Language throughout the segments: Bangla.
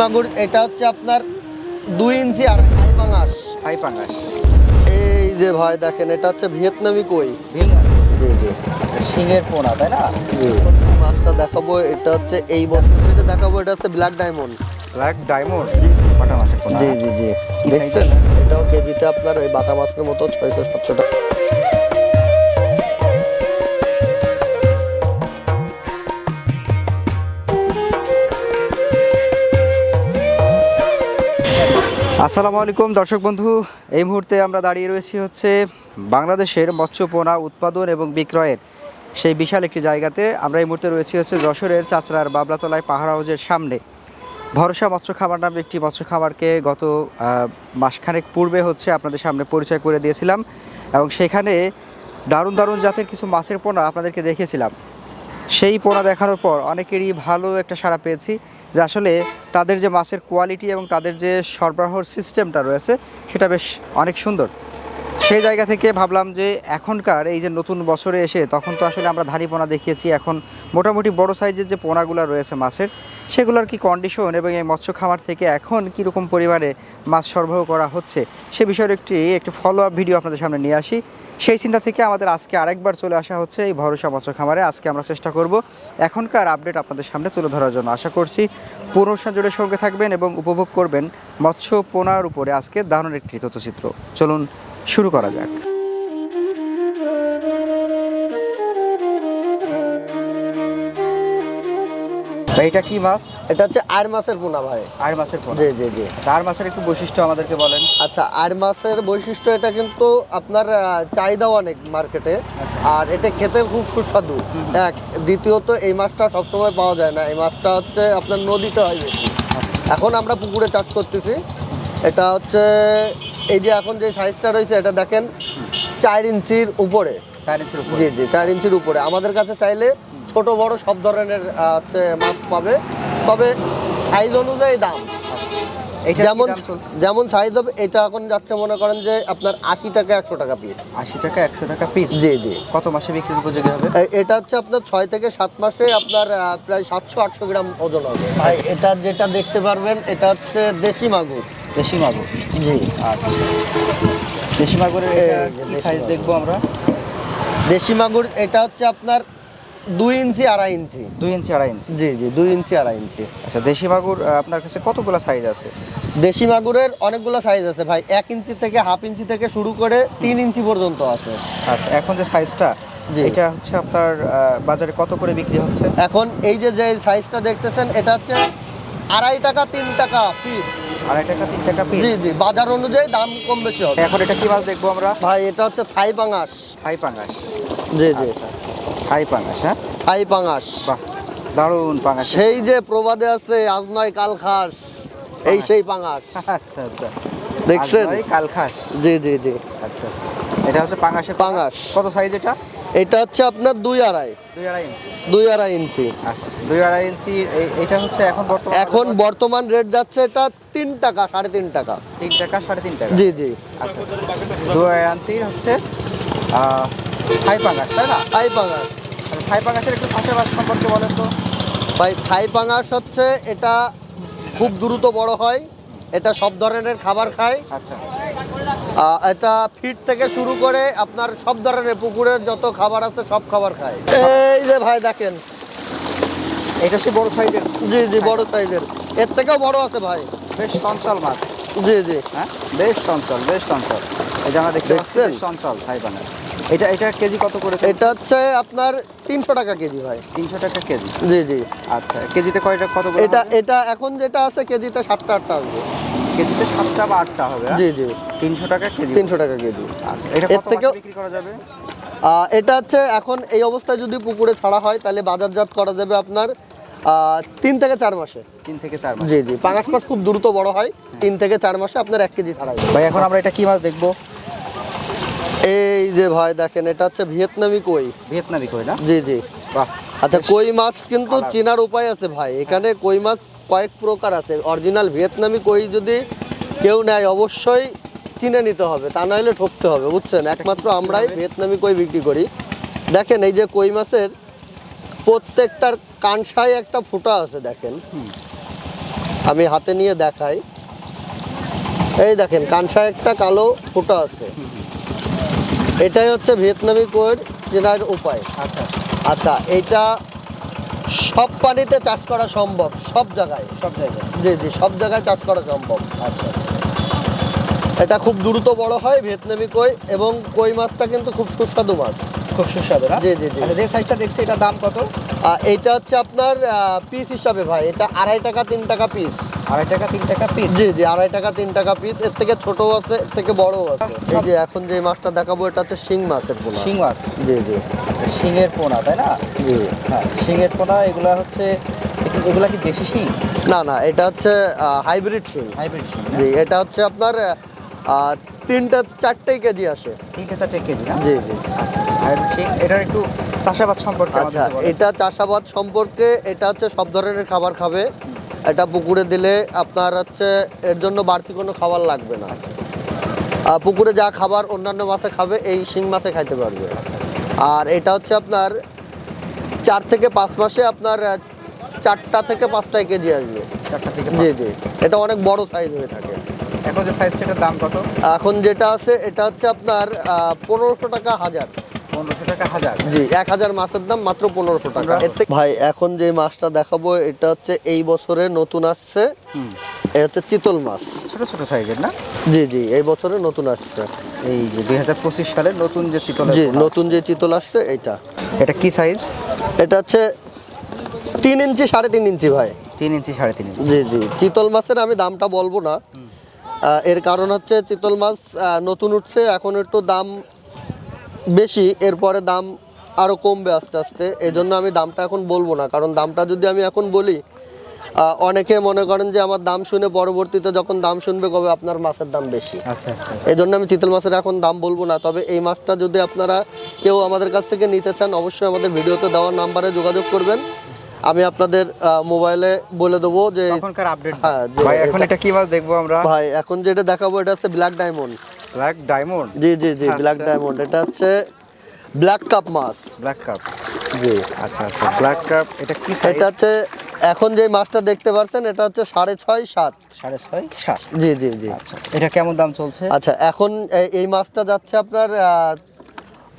মাগুর এটা হচ্ছে আপনার দুই ইঞ্চি আর হাই পাঙ্গাস এই যে ভাই দেখেন এটা হচ্ছে ভিয়েতনামি কই? জি জি। শিঙের পোনা তাই না? জি। মাছটা দেখাবো এটা হচ্ছে এই বছর যেটা দেখাবো এটা হচ্ছে ব্ল্যাক ডায়মন্ড। Black diamond? জি বাটা মাছের পোনা। জি জি জি। দেখছেন? এটাও কেজিতে আপনার ওই বাটা মাছের মতো ছয়শো সাতশো টাকা। আসসালামু আলাইকুম, দর্শক বন্ধু। এই মুহূর্তে আমরা দাঁড়িয়ে রয়েছি হচ্ছে বাংলাদেশের মৎস্য পোনা উৎপাদন এবং বিক্রয়ের সেই বিশাল একটি জায়গাতে। আমরা এই মুহূর্তে রয়েছি হচ্ছে যশোরের চাচড়ার বাবলাতলায় পাহাড় হাউজের সামনে। ভরসা মৎস্য খামার নামে একটি মৎস্য খামারকে গত মাসখানেক পূর্বে হচ্ছে আপনাদের সামনে পরিচয় করে দিয়েছিলাম এবং সেখানে দারুণ দারুণ জাতের কিছু মাছের পোনা আপনাদেরকে দেখেছিলাম। সেই পোনা দেখানোর পর অনেকেরই ভালো একটা সাড়া পেয়েছি। যে আসলে তাদের যে মাছের কোয়ালিটি এবং তাদের যে সরবরাহর সিস্টেমটা রয়েছে, সেটা বেশ অনেক সুন্দর। সেই জায়গা থেকে ভাবলাম যে এখনকার এই যে নতুন বছরে এসে তখন তো আসলে আমরা ধানি পোনা দেখিয়েছি। এখন মোটামুটি বড় সাইজের যে পোনাগুলো রয়েছে মাছের, সেগুলোর কি কন্ডিশন এবং এই মৎস্য খামার থেকে এখন কীরকম পরিমাণে মাছ সরবরাহ করা হচ্ছে, সে বিষয়ের একটি একটি ফলো আপ ভিডিও আপনাদের সামনে নিয়ে আসি। সেই চিন্তা থেকে আমাদের আজকে আরেকবার চলে আসা হচ্ছে এই ভরসা মৎস্য খামারে। আজকে আমরা চেষ্টা করব এখনকার আপডেট আপনাদের সামনে তুলে ধরার জন্য। আশা করছি পুরো জুড়ে সঙ্গে থাকবেন এবং উপভোগ করবেন মৎস্য পোনার উপরে আজকে দারুণ একটি তথ্যচিত্র। চলুন শুরু করা যাক। এটা কি মাছ? এটা হচ্ছে আর মাছের পোনা ভাই। আর মাছের পোনা। জি জি জি। আচ্ছা, আর মাছের একটু বৈশিষ্ট্য আমাদেরকে বলেন। আচ্ছা আর মাছের বৈশিষ্ট্য এটা কিন্তু আপনার আহ, চাহিদাও অনেক মার্কেটে আচ্ছা। আর এটা খেতে খুব সুস্বাদু। এক দ্বিতীয়ত এই মাছটা সবসময় পাওয়া যায় না। এই মাছটা হচ্ছে আপনার নদীতে হয় বেশি। এখন আমরা পুকুরে চাষ করতেছি। এটা হচ্ছে এই যে এখন যে সাইজটা রয়েছে এটা দেখেন চার ইঞ্চির উপরে। জি জি চার ইঞ্চির উপরে। আমাদের কাছে চাইলে ছোট বড় সব ধরনের হচ্ছে মাছ পাবে। তবে সাইজ অনুযায়ী দাম। যেমন যেমন সাইজ হবে এটা এখন যাচ্ছে মনে করেন যে আপনার আশি টাকা একশো টাকা পিস আশি টাকা একশো টাকা পিস জি জি। কত মাসে বিক্রির উপযোগী হবে? এটা হচ্ছে আপনার ছয় থেকে সাত মাসে আপনার প্রায় সাতশো আটশো গ্রাম ওজন হবে। ভাই এটা যেটা দেখতে পারবেন এটা হচ্ছে দেশি মাগুর। দেশি মাগুর জি। আচ্ছা। দেশি মাগুরের কি সাইজ। দেখব আমরা? দেশি মাগুর এটা হচ্ছে আপনার দুই ইঞ্চি আড়াই ইঞ্চি। দুই ইঞ্চি আড়াই ইঞ্চি। জি জি দুই ইঞ্চি আড়াই ইঞ্চি। আচ্ছা দেশি মাগুর আপনার কাছে কতগুলো সাইজ আছে? দেশি মাগুরের অনেকগুলো সাইজ আছে ভাই। এক ইঞ্চি থেকে হাফ ইঞ্চি থেকে শুরু করে তিন ইঞ্চি পর্যন্ত আছে। আচ্ছা এখন যে সাইজটা। এটা হচ্ছে আপনার বাজারে কত করে বিক্রি হচ্ছে? এখন এই যে যে সাইজটা দেখতেছেন এটা হচ্ছে আড়াই টাকা তিন টাকা পিস আড়াই টাকা তিন টাকা পিস জি জি বাজার অনুযায়ী দাম কম বেশি হবে। এখন এটা কি মাছ দেখব আমরা? ভাই এটা হচ্ছে থাই পাঙাশ। থাই পাঙ্গাস জি জি। আচ্ছা আচ্ছা থাই পাঙ্গাস হ্যাঁ? থাই পাঙাশ। বাহ দারুণ পাঙ্গাস সেই যে প্রবাদে আছে আজ নয় কাল খাস। এই সেই পাঙাশ। আচ্ছা আচ্ছা। দেখছেন? কাল খাস। জি জি জি। আচ্ছা আচ্ছা। এটা হচ্ছে পাঙ্গাসের পাঙাশ। কত সাইজ এটা? এটা হচ্ছে আপনার দুই আড়াই। দুই আড়াই ইঞ্চি। দুই আড়াই ইঞ্চি। আচ্ছা আচ্ছা এটা হচ্ছে এখন বর্তমানে এখন বর্তমান রেট যাচ্ছে এটা তিন টাকা সাড়ে তিন টাকা। তিন টাকা সাড়ে তিন টাকা? জি জি। আচ্ছা দুই আড়াই ইঞ্চি হচ্ছে থাই পাঙ্গাস তাই না? থাই পাঙাশ। আচ্ছা, থাই পাঙ্গাসের একটু চাষাবাদ সম্পর্কে বলেন তো। ভাই থাই পাঙাশ হচ্ছে এটা খুব দ্রুত বড় হয়। এটা সব ধরনের খাবার খায়। আচ্ছা। এটা ফিট থেকে শুরু করে আপনার সব ধরনের পুকুরের যত খাবার আছে সব খাবার খায়। এই যে ভাই দেখেন। এটা সে বড় সাইজের। জি জি বড় সাইজের। এর থেকেও বড় আছে ভাই। বেশ চঞ্চল মাছ। জি জি। হ্যাঁ? বেশ চঞ্চল বেশ চঞ্চল। এই যে আমরা দেখতে পাচ্ছি চঞ্চল থাই পাঙ্গাস এটা এটা কেজি কত করে? এটা হচ্ছে আপনার তিনশো টাকা কেজি ভাই। তিনশো টাকা কেজি? জি জি। আচ্ছা কেজিতে কয়টা কত এটা এটা এখন যেটা আছে কেজিতে সাতটা আটটা আসবে কেজিতে সাতটা বা আটটা হবে হ্যাঁ? জি জি। তিনশো টাকা কেজি। তিনশো টাকা কেজি। আচ্ছা এটা এর মাসে বিক্রি করা যাবে? এটা হচ্ছে এখন এই অবস্থায় যদি পুকুরে ছাড়া হয় তাহলে বাজারজাত করা যাবে আপনার তিন থেকে চার মাসে। তিন থেকে চার মাস। জি জি। পাঙাশ মাছ খুব দ্রুত বড় হয় তিন থেকে চার মাসে আপনার এক কেজি ছাড়া যাবে ভাই এখন আমরা এটা কি মাছ দেখব? এই যে ভাই দেখেন এটা হচ্ছে ভিয়েতনামি কই? ভিয়েতনামি কই না? জি জি। বাহ। আচ্ছা কই মাছ কিন্তু। চেনার উপায় আছে ভাই। এখানে কই মাছ কয়েক প্রকার আছে। অরিজিনাল ভিয়েতনামি কই যদি কেউ নেয় অবশ্যই চিনে নিতে হবে। তা নাহলে ঠকতে হবে বুঝছেন? একমাত্র আমরাই ভিয়েতনামি কই বিক্রি করি। দেখেন এই যে কই মাছের প্রত্যেকটার কানসায় একটা ফুটা আছে দেখেন। আমি হাতে নিয়ে দেখাই। এই দেখেন কানসা একটা কালো ফোঁটা আছে। এটাই হচ্ছে ভিয়েতনামি কোয়ের চেনার উপায়। আচ্ছা। আচ্ছা এটা সব পানিতে চাষ করা সম্ভব সব জায়গায়? সব জায়গায়। জি জি সব জায়গায় চাষ করা সম্ভব। আচ্ছা আচ্ছা। এটা খুব দ্রুত বড় হয় ভিয়েতনামি কই এবং কই মাছটা কিন্তু খুব সুস্বাদু মাছ। খুব সুস্বাদু জি, জি, জি। আচ্ছা যে সাইজটা দেখছি এটা দাম কত? এইটা হচ্ছে আপনার পিস হিসাবে ভাই। এটা আড়াই টাকা তিন টাকা পিস আড়াই টাকা তিন টাকা পিস জি জি আড়াই টাকা তিন টাকা পিস এর থেকে ছোটও আছে এর থেকে বড়ও আছে। এই যে এখন যে মাছটা দেখাবো এটা হচ্ছে শিং মাছের পোনা। শিং মাছ? জি জি। আচ্ছা শিঙের পোনা তাই না? জি। হ্যাঁ শিঙের পোনা এগুলা হচ্ছে এগুলা কি দেশি শিং? না না এটা হচ্ছে হাইব্রিড শিং। হাইব্রিড শিং জি এটা হচ্ছে আপনার তিনটা চারটেই কেজি আসে। তিনটে চারটে কেজি না? জি জি। আচ্ছা হাইব্রিড শিং এটার একটু চাষাবাদ সম্পর্কে আচ্ছা এটা চাষাবাদ সম্পর্কে এটা হচ্ছে সব ধরনের খাবার খাবে। এটা পুকুরে দিলে আপনার হচ্ছে এর জন্য বাড়তি কোনো খাবার লাগবে না। আহ, পুকুরে যা খাবার অন্যান্য মাছে খাবে এই শিং মাছে খাইতে পারবে। আচ্ছা, আর এটা হচ্ছে আপনার চার থেকে পাঁচ মাসে আপনার চারটা থেকে পাঁচটায় কেজি আসবে। চারটা থেকে জি জি। এটা অনেক বড় সাইজ হয়ে থাকে। এখন যে সাইজটা এটার দাম কত? এখন যেটা আছে এটা হচ্ছে আপনার পনেরোশো টাকা হাজার। পনেরোশো টাকা হাজার? জি এক হাজার মাছের দাম মাত্র পনেরোশো টাকা। ভাই এখন যে মাছটা দেখাবো এটা হচ্ছে এই বছরে নতুন আসছে। এটা হচ্ছে চিতল মাছ। ছোট ছোট সাইজের না? জি জি এই বছরে নতুন আসছে। এই যে দুই হাজার পঁচিশ সালের নতুন যে চিতলের জি নতুন যে চিতল আসছে এটা এটা কি সাইজ এটা হচ্ছে তিন ইঞ্চি সাড়ে তিন ইঞ্চি ভাই। তিন ইঞ্চি সাড়ে তিন ইঞ্চি। জি জি চিতল মাছের আমি দামটা বলব না। এর কারণ হচ্ছে চিতল মাছ নতুন উঠছে এখন একটু দাম বেশি এরপরে দাম আরও কমবে আস্তে আস্তে। এই জন্য আমি দামটা এখন বলব না কারণ দামটা যদি আমি এখন বলি অনেকে মনে করেন যে আমার দাম শুনে পরবর্তীতে যখন দাম শুনবে কবে আপনার মাছের দাম বেশি। আচ্ছা আচ্ছা এই জন্য আমি চিতল মাছের এখন দাম বলব না তবে এই মাছটা যদি আপনারা কেউ আমাদের কাছ থেকে নিতে চান অবশ্যই আমাদের ভিডিওতে দেওয়া নাম্বারে যোগাযোগ করবেন। আমি আপনাদের মোবাইলে বলে দেবো যে তখনকার আপডেট হ্যাঁ, ভাই এখন এটা- কি মাছ দেখব আমরা? ভাই এখন যেটা দেখাবো এটা হচ্ছে ব্ল্যাক ডায়মন্ড ব্ল্যাক ডায়মন্ড জি জি জি ব্ল্যাক আচ্ছা। ডায়মন্ড এটা হচ্ছে ব্ল্যাক কাপ মাছ। ব্ল্যাক কাপ জি। আচ্ছা আচ্ছা ব্ল্যাক কাপ এটা কি সাইজ এটা হচ্ছে এখন যে মাছটা দেখতে পাচ্ছেন এটা হচ্ছে সাড়ে ছয় সাত। সাড়ে ছয় সাত? জি জি জি। আচ্ছা এটা কেমন দাম চলছে? আচ্ছা এখন এই- মাছটা যাচ্ছে আপনার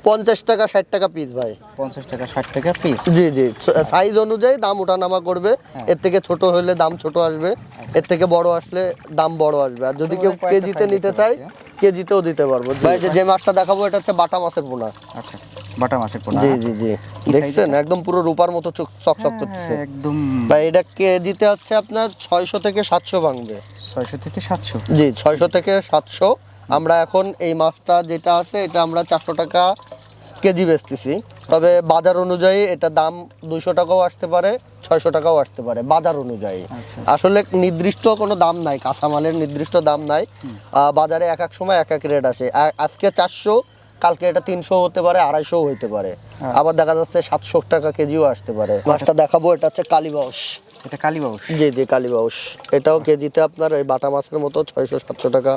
পঞ্চাশ টাকা ষাট টাকা পিস ভাই। পঞ্চাশ টাকা ষাট টাকা পিস জি জি। সাইজ অনুযায়ী দাম ওঠানামা করবে। হ্যাঁ। এর থেকে ছোট হলে দাম ছোট আসবে। এর থেকে বড় আসলে দাম বড় আসবে। আর যদি কেউ কেজিতে নিতে চায় কেজিতেও দিতে পারব। ভাই যে- মাছটা দেখাবো এটা হচ্ছে বাটা মাছের পোনা। আচ্ছা বাটা মাছের পোনা জি জি জি। কি দেখছেন? একদম পুরো রূপার মতো চক চকচক হ্যাঁ, করতেছে। একদম। ভাই এটা কেজিতে হচ্ছে আপনার ছয়শো থেকে সাতশো ভাঙবে। ছয়শো থেকে সাতশো? জি ছয়শো থেকে সাতশো। আমরা এখন এই মাছটা যেটা আছে এটা আমরা চারশো টাকা কেজি বেচতেছি। তবে বাজার অনুযায়ী এটা দাম দুইশো টাকাও আসতে পারে ছয়শো টাকাও আসতে পারে বাজার অনুযায়ী। আচ্ছা। আসলে নির্দিষ্ট কোনো দাম নাই কাঁচামালের নির্দিষ্ট দাম নাই। আহ, বাজারে এক এক সময় এক এক রেট আসে। আজকে চারশো কালকে এটা তিনশো হতে পারে আড়াইশো হতে পারে। আবার দেখা যাচ্ছে সাতশো টাকা কেজিও আসতে পারে। মাছটা দেখাবো এটা হচ্ছে কালীবাউস এটা কালীবাউস জি জি কালীবাউস এটাও কেজিতে আপনার ওই বাটা মাছের মতো ছয়শো সাতশো টাকা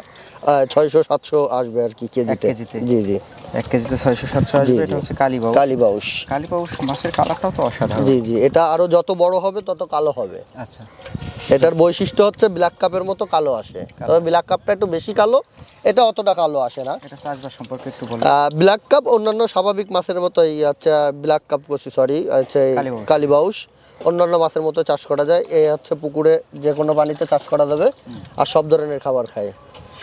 ছয়শো সাতশো আসবে আর কি কেজিতে? জি জি। এক কেজিতে ছয়শো সাতশো আসবে এটা হচ্ছে কালীবাউস কালীবাউস কালীবাউস মাছের কালারটাও তো অসাধারণ। জি জি। এটা আরও যত বড় হবে তত কালো হবে। আচ্ছা। এটার বৈশিষ্ট্য হচ্ছে ব্ল্যাক কাপের মতো কালো আসে। তবে ব্ল্যাক কাপটা একটু বেশি কালো এটা অতটা কালো আসে না। এটা চাষবাস সম্পর্কে একটু বলুন। ব্ল্যাক কাপ অন্যান্য স্বাভাবিক মাছের মতো এই হচ্ছে ব্ল্যাক কাপ করছি সরি হচ্ছে কালীবাউস। অন্যান্য মাছের মতো চাষ করা যায়। এই হচ্ছে পুকুরে যে কোনো পানিতে চাষ করা যাবে আর সব ধরনের খাবার খায়।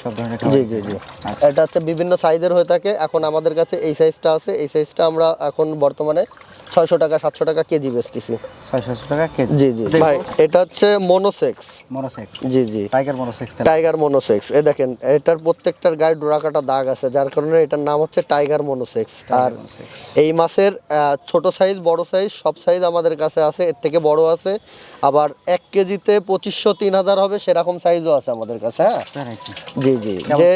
সব ধরনের জি জি জি। আচ্ছা। এটা হচ্ছে বিভিন্ন সাইজের হয়ে থাকে। এখন আমাদের কাছে এই সাইজটা আছে। এই সাইজটা আমরা এখন বর্তমানে ছয়শো টাকা সাতশো টাকা কেজি বেচতেছি। ছয়শো টাকা কেজি। জি জি। ভাই এটা হচ্ছে মনোসেক্স মনোসেক্স জি জি। টাইগার মনোসেক্স টাইগার মনোসেক্স এ দেখেন এটার প্রত্যেকটার গায়ে ডোরাকাটা দাগ আছে যার কারণে এটার নাম হচ্ছে টাইগার মনোসেক্স আর এই মাছের ছোট সাইজ বড় সাইজ সব সাইজ আমাদের কাছে আছে এর থেকে বড় আছে। আবার এক কেজিতে পঁচিশশো তিন হাজার হবে সেরকম সাইজও আছে আমাদের কাছে হ্যাঁ? জি জি। যে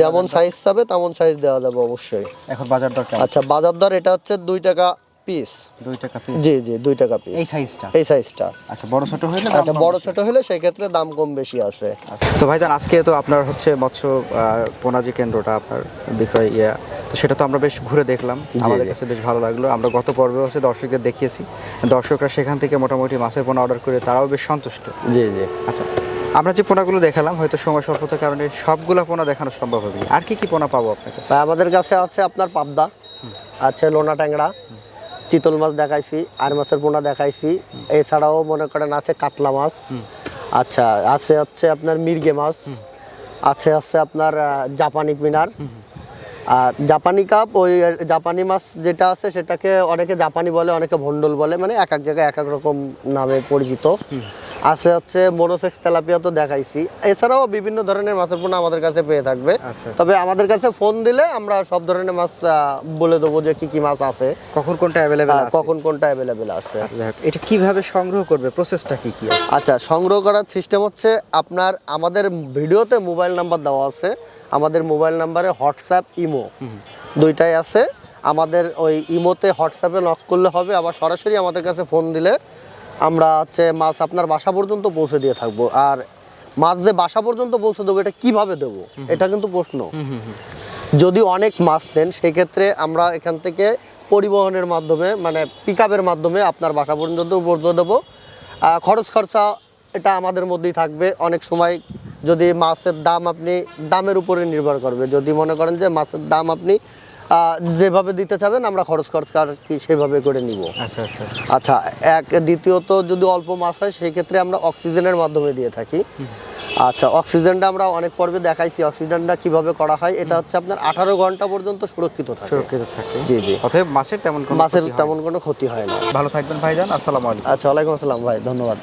যেমন সাইজ চাবে তেমন সাইজ দেওয়া যাবে অবশ্যই। এখন বাজার দর আচ্ছা বাজার দর এটা হচ্ছে দুই টাকা পিস দুই টাকা পিস জি জি দুই টাকা পিস এই সাইজটা এই সাইজটা আচ্ছা বড় ছোট দাম আচ্ছা বড়। ছোট হলে সেক্ষেত্রে দাম কম বেশি আছে। আচ্ছা। তো ভাইজান আজকে তো আপনার হচ্ছে মৎস্য পোনাজি কেন্দ্রটা আপনার বিক্রয় ইয়া তো সেটা তো আমরা বেশ ঘুরে দেখলাম। আমাদের কাছে বেশ ভালো লাগল। আমরা গত পর্বে হচ্ছে দর্শকদের দেখিয়েছি। দর্শকরা সেখান থেকে মোটামুটি মাছের পোনা অর্ডার করে তারাও বেশ সন্তুষ্ট। জি জি। আচ্ছা আমরা যে পোনাগুলো দেখালাম হয়তো সময় স্বল্পতার কারণে সবগুলো পোনা দেখানো সম্ভব হবে। আর কি কি পোনা পাবো আপনার কাছে? আমাদের কাছে আছে আপনার পাবদা আছে লোনা ট্যাংরা চিতল মাছ দেখাইছি আর মাছের পোনা দেখাইছি। এছাড়াও মনে করেন আছে কাতলা মাছ আচ্ছা আছে হচ্ছে আপনার মির্গে মাছ আছে আছে আপনার জাপানি পিনার। আর জাপানি কাপ ওই জাপানি মাছ যেটা আছে সেটাকে অনেকে জাপানি বলে অনেকে ভন্ডল বলে মানে এক এক জায়গায় এক এক রকম নামে পরিচিত। আছে হচ্ছে মোনোসেক্স তেলাপিয়া তো দেখাইছি। এছাড়াও বিভিন্ন ধরনের মাছের পোনা আমাদের কাছে পেয়ে থাকবে। আচ্ছা, আচ্ছা। তবে আমাদের কাছে ফোন দিলে আমরা সব ধরনের মাছ বলে দেবো যে কি কি মাছ আছে। কখন কোনটা অ্যাভেলেবেল আছে? কখন কোনটা অ্যাভেলেবেল আছে। আচ্ছা এটা কীভাবে সংগ্রহ করবে? প্রসেসটা কি কি? আচ্ছা সংগ্রহ করার সিস্টেম হচ্ছে আপনার আমাদের ভিডিওতে মোবাইল নাম্বার দেওয়া আছে। আমাদের মোবাইল নাম্বারে হোয়াটসঅ্যাপ ইমো দুইটাই আছে। আমাদের ওই ইমোতে হোয়াটসঅ্যাপে লক করলে হবে। আবার সরাসরি আমাদের কাছে ফোন দিলে আমরা হচ্ছে মাছ আপনার বাসা পর্যন্ত পৌঁছে দিয়ে থাকব। আর মাছ যে বাসা পর্যন্ত পৌঁছে দেবো এটা কীভাবে দেবো? এটা কিন্তু প্রশ্ন। যদি অনেক মাছ নেন সেক্ষেত্রে আমরা এখান থেকে পরিবহনের মাধ্যমে মানে পিক মাধ্যমে আপনার বাসা পর্যন্ত পৌঁছে দেবো। খরচ খরচা এটা আমাদের মধ্যেই থাকবে। অনেক সময় যদি মাছের দাম আপনি দামের উপরে নির্ভর করবে। যদি মনে করেন যে মাছের দাম আপনি যেভাবে দিতে চাবেন আমরা খরচ খরচ আর কি সেভাবে করে নিব। আচ্ছা আচ্ছা আচ্ছা। আচ্ছা এক দ্বিতীয়ত যদি অল্প মাছ হয় সেই ক্ষেত্রে আমরা অক্সিজেনের মাধ্যমে দিয়ে থাকি। আচ্ছা অক্সিজেনটা আমরা অনেক পর্বে দেখাইছি অক্সিজেনটা কীভাবে করা হয় এটা হচ্ছে আপনার আঠারো ঘণ্টা পর্যন্ত সুরক্ষিত থাকে। সুরক্ষিত থাকে। জি জি। অতএব মাছের তেমন কোনো মাছের। তেমন কোনো ক্ষতি হয় না। ভালো থাকবেন ভাইজান আসসালামু আলাইকুম। আচ্ছা ওয়ালাইকুম আসসালাম ভাই ধন্যবাদ।